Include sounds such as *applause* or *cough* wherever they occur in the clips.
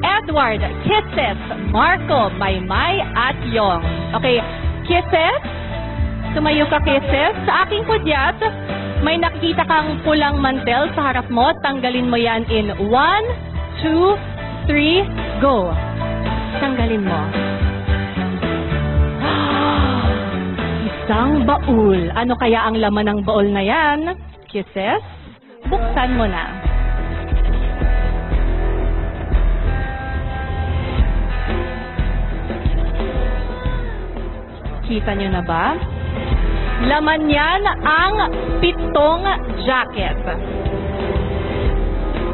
Edward, Kisses, Marco, Maymay, at Yong. Okay, Kisses? Tumayo ka, Kisses. Sa aking pudyat, may nakikita kang pulang mantel sa harap mo. Tanggalin mo yan in 1, 2, 3, go. Tanggalin mo. *gasps* Isang baul. Ano kaya ang laman ng baul na yan? Kisses? Buksan mo na. Kita nyo na ba? Laman yan ang pitong jacket.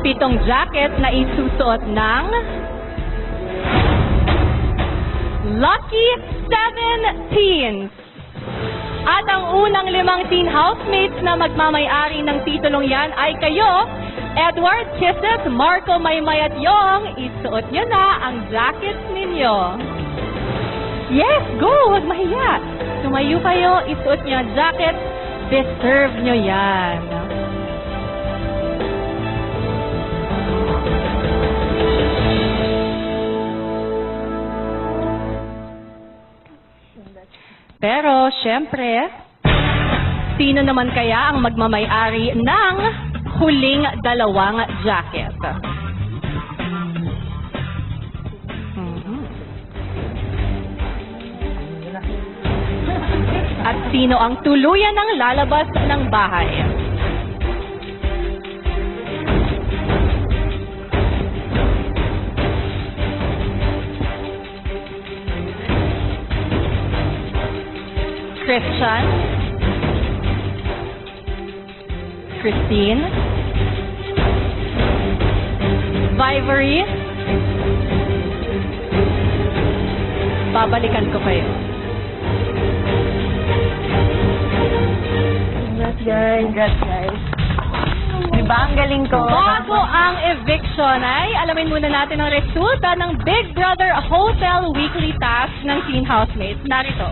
Pitong jacket na isusuot ng Lucky Seven Teens. At ang unang limang teen housemates na magmamayari ng titulong yan ay kayo, Edward, Kisses, Marco, Maymay at Yong. Isuot nyo na ang jacket ninyo. Yes, go! Huwag mahiya. Tumayo kayo, isuot nyo ang jacket. Deserve nyo yan. Pero, syempre, sino naman kaya ang magmamayari ng huling dalawang jacket? Sino ang tuluyan ng lalabas ng bahay? Christian? Christine? Vivery? Babalikan ko kayo. Congrats, guys. Congrats, guys. Diba ang galing ko? Bago ang eviction ay alamin muna natin ang resulta ng Big Brother Hotel Weekly Task ng Teen Housemates. Narito.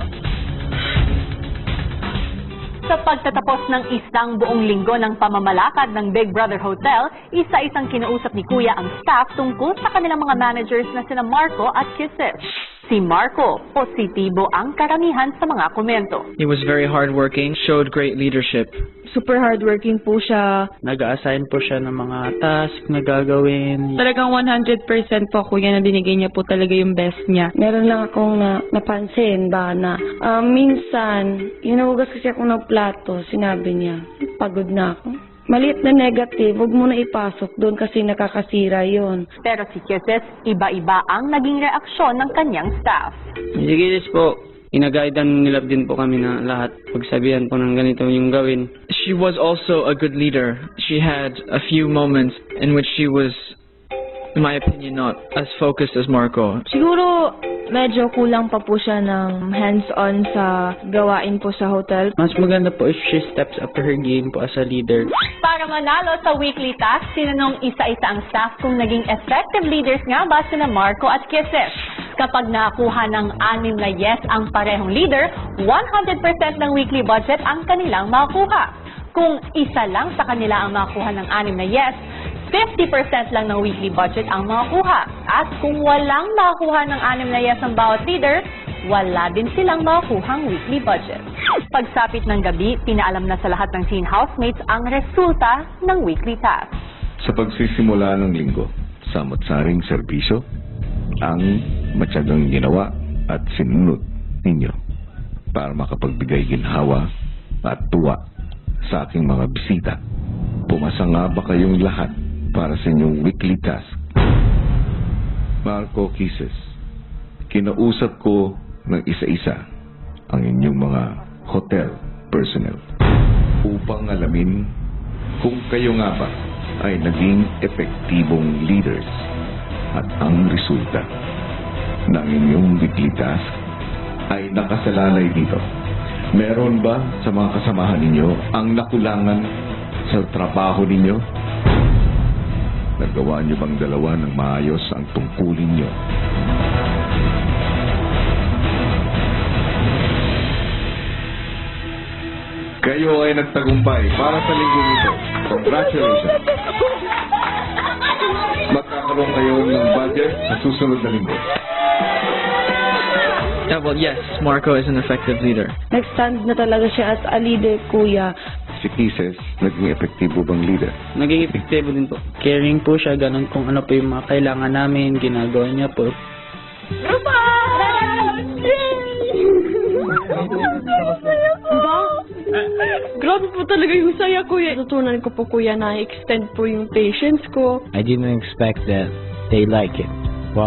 Sa pagtatapos ng isang buong linggo ng pamamalakad ng Big Brother Hotel, isa-isang kinausap ni Kuya ang staff tungkol sa kanilang mga managers na sina Marco at Kisses. Si Marco, positibo ang karamihan sa mga komento. He was very hardworking, showed great leadership. Super hardworking po siya. Nag-assign po siya ng mga task na gagawin. Talagang 100% po kuya na binigay niya po talaga yung best niya. Meron lang akong na, napansin ba na ah, minsan, inuugas kasi ako ng plato, sinabi niya, pagod na ako. Maliit na negative, huwag mo na ipasok doon kasi nakakasira yon. Pero si Kisses, iba-iba ang naging reaksyon ng kanyang staff. Sige, po. Inagaidan nila din po kami na lahat. Pagsabihan po ng ganito yung gawin. She was also a good leader. She had a few moments in which she was, in my opinion, not as focused as Marco. Siguro medyo kulang pa po siya ng hands-on sa gawain po sa hotel. Mas maganda po if she steps up to her game po as a leader. Para manalo sa weekly task, sinanong isa-isa ang staff kung naging effective leaders nga ba sina Marco at Kisses. Kapag nakakuha ng anim na yes ang parehong leader, 100% ng weekly budget ang kanilang makukuha. Kung isa lang sa kanila ang makuha ng anim na yes, 50% lang ng weekly budget ang makukuha. At kung walang makuha ng anim na yes ang bawat leader, wala din silang makukuhang weekly budget. Pagsapit ng gabi, pinaalam na sa lahat ng teen housemates ang resulta ng weekly task. Sa pagsisimula ng linggo, samot-saring serbisyo ang matyagang ginawa at sinunod ninyo para makapagbigay ginhawa at tuwa sa aking mga bisita. Pumasa nga ba kayong lahat para sa inyong weekly task? Marco Kisses, kinausap ko ng isa-isa ang inyong mga hotel personnel upang alamin kung kayo nga ba ay naging epektibong leaders at ang resulta ng inyong weekly task ay nakasalalay dito. Meron ba sa mga kasamahan ninyo ang nakulangan sa trabaho ninyo? Nagawa niyo bang dalawa ng maayos ang tungkulin niyo? Kayo ay nagtagumpay para sa linggong ito. Congratulations! Magka magkakaroon kayo ng budget sa susunod na linggo. Yeah, well, yes, Marco is an effective leader. Nag-stand na talaga siya as a leader, kuya. Si Kisses, naging epektibo bang leader? Naging epektibo din po. Caring po siya, ganun kung ano po yung mga kailangan namin, ginagawa niya po. Grabe po talaga yung saya, kuya. Natutunan ko po, kuya, na extend po yung patience ko. I didn't expect that they like it.